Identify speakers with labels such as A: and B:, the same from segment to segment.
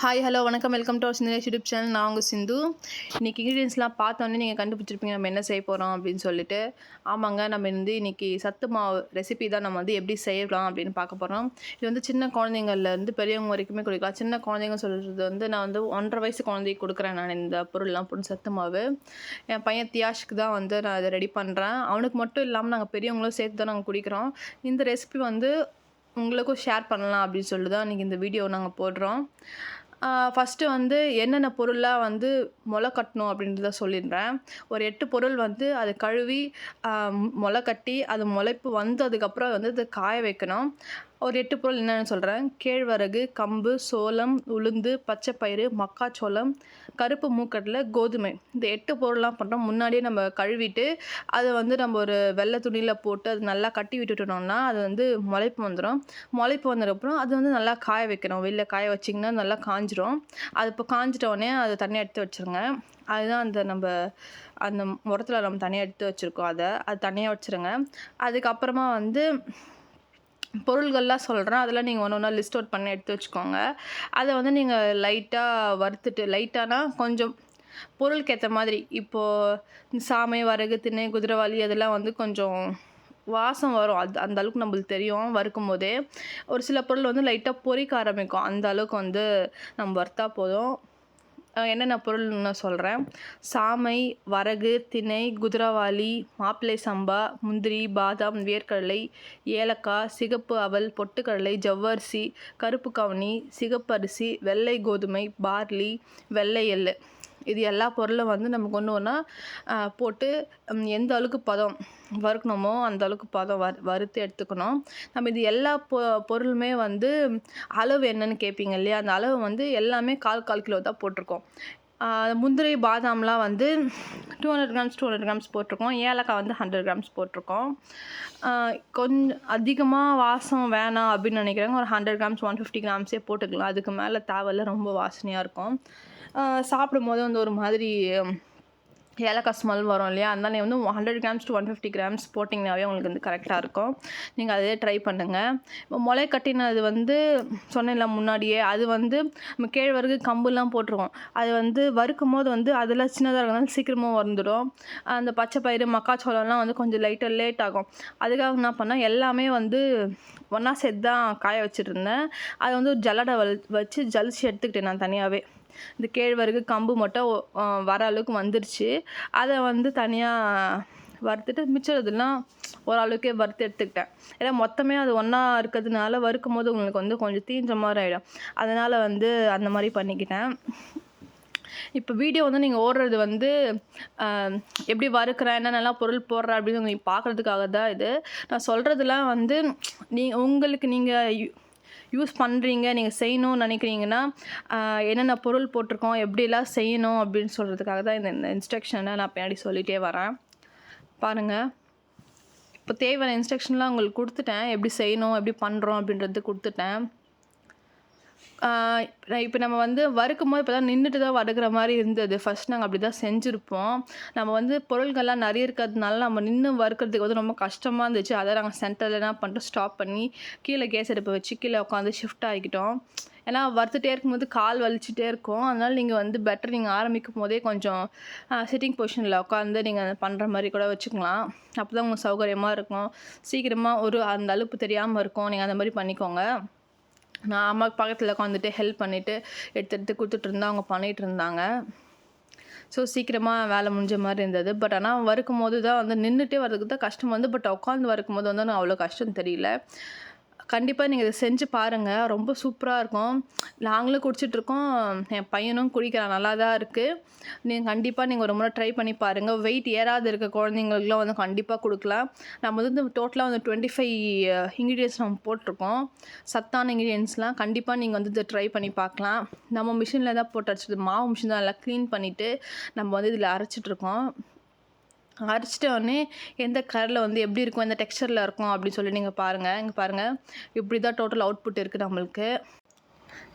A: Hi hello வணக்கம். Welcome to our Sinthanai YouTube channel நான் உங்கள் சிந்து. இன்றைக்கி இன்க்ரீடியன்ஸ்லாம் பார்த்தோன்னே நீங்கள் கண்டுபிடிச்சிருப்பீங்க நம்ம என்ன செய்ய போகிறோம் அப்படின்னு சொல்லிட்டு. ஆமாங்க நம்ம வந்து இன்றைக்கி சத்து மாவு ரெசிபி தான் நம்ம வந்து எப்படி செய்யலாம் அப்படின்னு பார்க்க போகிறோம் இது வந்து சின்ன குழந்தைங்கள்லேருந்து பெரியவங்க வரைக்குமே கொடுக்கலாம். சின்ன குழந்தைங்க சொல்கிறது வந்து நான் வந்து ஒன்றரை வயசு குழந்தைக்கு கொடுக்குறேன் நான் இந்த பொருள்லாம் பொருள் சத்து மாவு. என் பையன் தியாஷுக்கு தான் வந்து நான் அதை ரெடி பண்ணுறேன் அவனுக்கு மட்டும் இல்லாமல் நாங்கள் பெரியவங்களும் சேர்த்து தான் நாங்கள் குடிக்கிறோம். இந்த ரெசிபி வந்து உங்களுக்கும் ஷேர் பண்ணலாம் அப்படின்னு சொல்லி தான் இன்றைக்கி இந்த வீடியோ நாங்கள் போடுறோம். ஃபஸ்ட்டு வந்து என்னென்ன பொருளெலாம் வந்து முளை கட்டணும் அப்படின்றத சொல்லிடுறேன். ஒரு எட்டு பொருள் வந்து அதை கழுவி முளை கட்டி அது முளைப்பு வந்ததுக்கப்புறம் வந்து அது காய வைக்கணும். ஒரு எட்டு பொருள் என்னென்னு சொல்கிறேன் கேழ்வரகு கம்பு சோளம் உளுந்து பச்சைப்பயிறு மக்காச்சோளம் கருப்பு மூக்கட்டில் கோதுமை. இந்த எட்டு பொருள்லாம் பண்ணுறோம் முன்னாடியே நம்ம கழுவிட்டு அதை வந்து நம்ம ஒரு வெள்ளை துணியில் போட்டு அது நல்லா கட்டி விட்டுட்டோம்னா அது வந்து முளைப்பு வந்துடும் முளைப்பு வந்ததுக்கப்புறம் அது வந்து நல்லா காய வைக்கணும் வெளியில் காய வச்சிங்கன்னா நல்லா காஞ்சிரும். அது இப்போ காஞ்சிட்டோடனே அதை தனியாக எடுத்து வச்சுருங்க. அதுதான் அந்த நம்ம அந்த முரத்தில் நம்ம தனியாக எடுத்து வச்சுருக்கோம் அதை. அது தனியாக வச்சுருங்க. அதுக்கப்புறமா வந்து பொருள்கள்லாம் சொல்கிறேன் அதெல்லாம் நீங்கள் ஒன்று ஒன்றா லிஸ்ட் அவுட் பண்ணி எடுத்து வச்சுக்கோங்க. அதை வந்து நீங்கள் லைட்டாக வறுத்துட்டு லைட்டானா கொஞ்சம் பொருளுக்கு ஏற்ற மாதிரி. இப்போது சாமை வரகு திணை குதிரைவாளி அதெல்லாம் வந்து கொஞ்சம் வாசம் வரும். அது அந்த அளவுக்கு நம்மளுக்கு தெரியும் வறுக்கும் போதே ஒரு சில பொருள் வந்து லைட்டாக பொறிக்க ஆரம்பிக்கும். அந்த அளவுக்கு வந்து நம்ம வறுத்தா போதும். என்னென்ன பொருள்னு சொல்கிறேன் சாமை வரகு திணை குதிரவாளி மாப்பிள்ளை சம்பா முந்திரி பாதாம் வேர்க்கடலை ஏலக்காய் சிகப்பு அவல் பொட்டுக்கடலை ஜவ்வரிசி கருப்பு கவனி சிகப்பரிசி வெள்ளை கோதுமை பார்லி வெள்ளை எள்ளு. இது எல்லா பொருளும் வந்து நமக்கு ஒன்று ஒன்றா போட்டு எந்த அளவுக்கு பதம் வறுக்கணுமோ அந்த அளவுக்கு பதம் வறு வறுத்து எடுத்துக்கணும். நம்ம இது எல்லா பொ பொருளுமே வந்து அளவு என்னன்னு கேட்பீங்க இல்லையா? அந்த அளவு வந்து எல்லாமே கால் கால் கிலோ தான் போட்டிருக்கோம். முந்திரி பாதாம்லாம் வந்து two hundred grams two hundred grams போட்டிருக்கோம். ஏலக்காய் வந்து ஹண்ட்ரட் கிராம்ஸ் போட்டிருக்கோம். கொஞ்சம் அதிகமாக வாசம் வேணாம் அப்படின்னு நினைக்கிறாங்க ஒரு ஹண்ட்ரட் கிராம்ஸ் ஒன் ஃபிஃப்டி கிராம்ஸே போட்டுக்கலாம். அதுக்கு மேலே தேவையில்ல ரொம்ப வாசனையாக இருக்கும். சாப்பிடும் போது வந்து ஒரு மாதிரி ஏலக்காய் ஸ்மெல் வரும் இல்லையா? அதனால் நீங்கள் வந்து hundred grams to one fifty grams போட்டிங்கனாவே உங்களுக்கு வந்து கரெக்டாக இருக்கும். நீங்கள் அதே ட்ரை பண்ணுங்கள் இப்போ முளை கட்டினது வந்து சொன்னேன்ல முன்னாடியே அது வந்து நம்ம கேழ்வரகு கம்புலாம் போட்டிருக்கோம் அது வந்து வறுக்கும் போது வந்து அதில் சின்னதாக இருக்கிறதுனால சீக்கிரமாக வந்துடும் அந்த பச்சை பயிறு மக்காச்சோளம்லாம் வந்து கொஞ்சம் லைட்டாக லேட் ஆகும். அதுக்காக என்ன பண்ணால் எல்லாமே வந்து ஒன்றா சேர்த்து தான் காய வச்சுட்ருந்தேன் அது வந்து ஒரு ஜல்லடை வச்சு ஜலிச்சு எடுத்துக்கிட்டேன் நான் தனியாகவே இந்த கேழ்வரகு கம்பு மட்டும் வர அளவுக்கு வந்துருச்சு. அதை வந்து தனியாக வறுத்துட்டு மிச்சம் இதெல்லாம் ஓரளவுக்கே வறுத்து எடுத்துக்கிட்டேன். ஏன்னா மொத்தமே அது ஒன்றா இருக்கிறதுனால வறுக்கும் போது உங்களுக்கு வந்து கொஞ்சம் தீஞ்ச மாதிரி ஆகிடும் அதனால் வந்து அந்த மாதிரி பண்ணிக்கிட்டேன். இப்போ வீடியோ வந்து நீங்கள் ஓடுறது வந்து எப்படி வறுக்கிறேன் என்னென்னலாம் பொருள் போடுறேன் அப்படின்னு நீங்கள் பார்க்குறதுக்காக தான் இது. நான் சொல்கிறதுலாம் வந்து நீ உங்களுக்கு நீங்கள் யூஸ் பண்ணுறீங்க நீங்கள் செய்யணும்னு நினைக்கிறீங்கன்னா என்னென்ன பொருள் போட்டிருக்கோம் எப்படிலாம் செய்யணும் அப்படின்னு சொல்கிறதுக்காக தான் இந்த இன்ஸ்ட்ரக்ஷனை நான் பின்னாடி சொல்லிகிட்டே வரேன். பாருங்கள் இப்போ தேவையான இன்ஸ்ட்ரக்ஷன்லாம் உங்களுக்கு கொடுத்துட்டேன். எப்படி செய்யணும் எப்படி பண்ணுறோம் அப்படின்றது கொடுத்துட்டேன். இப்போ நம்ம வந்து வறுக்கும் போது இப்போ தான் நின்றுட்டு தான் வறுக்கிற மாதிரி இருந்தது. ஃபஸ்ட் நாங்கள் அப்படி தான் செஞ்சுருப்போம். நம்ம வந்து பொருள்கள்லாம் நிறைய இருக்கிறதுனால நம்ம நின்று வறுக்கிறதுக்கு வந்து ரொம்ப கஷ்டமாக இருந்துச்சு. அதை நாங்கள் சென்டரில் என்ன பண்ணிட்டோம்? ஸ்டாப் பண்ணி கீழே கேஸ் அடுப்பை வச்சு கீழே உட்காந்து ஷிஃப்ட் ஆகிக்கிட்டோம் ஏன்னா வறுத்துட்டே இருக்கும்போது கால் வலிச்சுட்டே இருக்கும். அதனால் நீங்கள் வந்து பெட்டர் நீங்கள் ஆரம்பிக்கும் போதே கொஞ்சம் சிட்டிங் பொசிஷனில் உட்காந்து நீங்கள் பண்ணுற மாதிரி கூட வச்சுக்கலாம். அப்போ தான் உங்களுக்கு சௌகரியமாக இருக்கும். சீக்கிரமாக ஒரு அந்த அலுப்பு தெரியாமல் இருக்கும். நீங்கள் அந்த மாதிரி பண்ணிக்கோங்க. நான் அம்மாவுக்கு பக்கத்தில் உட்காந்துட்டு ஹெல்ப் பண்ணிவிட்டு எடுத்து எடுத்து கொடுத்துட்ருந்தா அவங்க பண்ணிகிட்டு இருந்தாங்க. ஸோ சீக்கிரமாக வேலை முடிஞ்ச மாதிரி இருந்தது. பட் ஆனால் வறுக்கும் போது தான் வந்து நின்றுட்டே வரதுக்கு தான் கஷ்டம் வந்து. பட் உட்காந்து வறுக்கும் போது வந்து அவ்வளோ கஷ்டம் தெரியல. கண்டிப்பாக நீங்கள் இதை செஞ்சு பாருங்கள் ரொம்ப சூப்பராக இருக்கும். நாங்களும் குடிச்சிட்ருக்கோம் என் பையனும் குடிக்கிறான். நல்லா தான் இருக்குது நீங்கள் கண்டிப்பாக நீங்கள் ஒரு முறை ட்ரை பண்ணி பாருங்கள் வெயிட் ஏறாது இருக்க குழந்தைங்களுக்குலாம் வந்து கண்டிப்பாக கொடுக்கலாம். நம்ம வந்து டோட்டலாக வந்து டுவெண்ட்டி ஃபைவ் இன்க்ரீடியன்ஸ் நம்ம போட்டிருக்கோம். சத்தான இன்க்ரீடியன்ஸ்லாம் கண்டிப்பாக நீங்கள் வந்து இதை ட்ரை பண்ணி பார்க்கலாம். நம்ம மிஷினில் தான் போட்டு அடிச்சது. மாவு மிஷின் தான் நல்லா க்ளீன் பண்ணிவிட்டு நம்ம வந்து இதில் அரைச்சிட்ருக்கோம் அரைச்சிட்ட உடனே எந்த கலரில் வந்து எப்படி இருக்கும்? எந்த டெக்ஸ்சரில் இருக்கும்? அப்படின்னு சொல்லி நீங்கள் பாருங்கள் இங்கே பாருங்கள் இப்படி தான் டோட்டல் அவுட்புட் இருக்குது நம்மளுக்கு.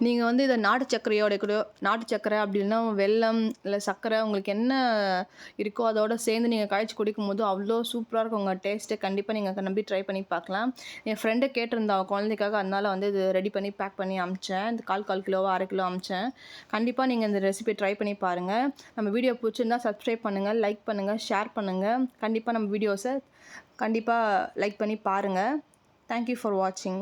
A: நீங்கள் வந்து இதை நாட்டு சர்க்கரையோட கூட நாட்டு சர்க்கரை அப்படி இல்லைன்னா வெல்லம் இல்லை சர்க்கரை உங்களுக்கு என்ன இருக்கோ அதோட சேர்ந்து நீங்கள் காய்ச்சி குடிக்கும்போது அவ்வளோ சூப்பராக இருக்கும். உங்கள் டேஸ்ட்டு கண்டிப்பாக நீங்கள் நம்பி ட்ரை பண்ணி பார்க்கலாம். என் ஃப்ரெண்டு கேட்டிருந்தா குழந்தைக்காக அதனால வந்து இது ரெடி பண்ணி பேக் பண்ணி அமிச்சேன். இந்த கால் கால் கிலோவோ அரை கிலோ அமிச்சேன். கண்டிப்பாக நீங்கள் இந்த ரெசிபி ட்ரை பண்ணி பாருங்கள் நம்ம வீடியோ பிடிச்சிருந்தா சப்ஸ்கிரைப் பண்ணுங்கள் லைக் பண்ணுங்கள் ஷேர் பண்ணுங்கள் கண்டிப்பாக நம்ம வீடியோஸை கண்டிப்பாக லைக் பண்ணி பாருங்கள் தேங்க்யூ ஃபார் வாட்சிங்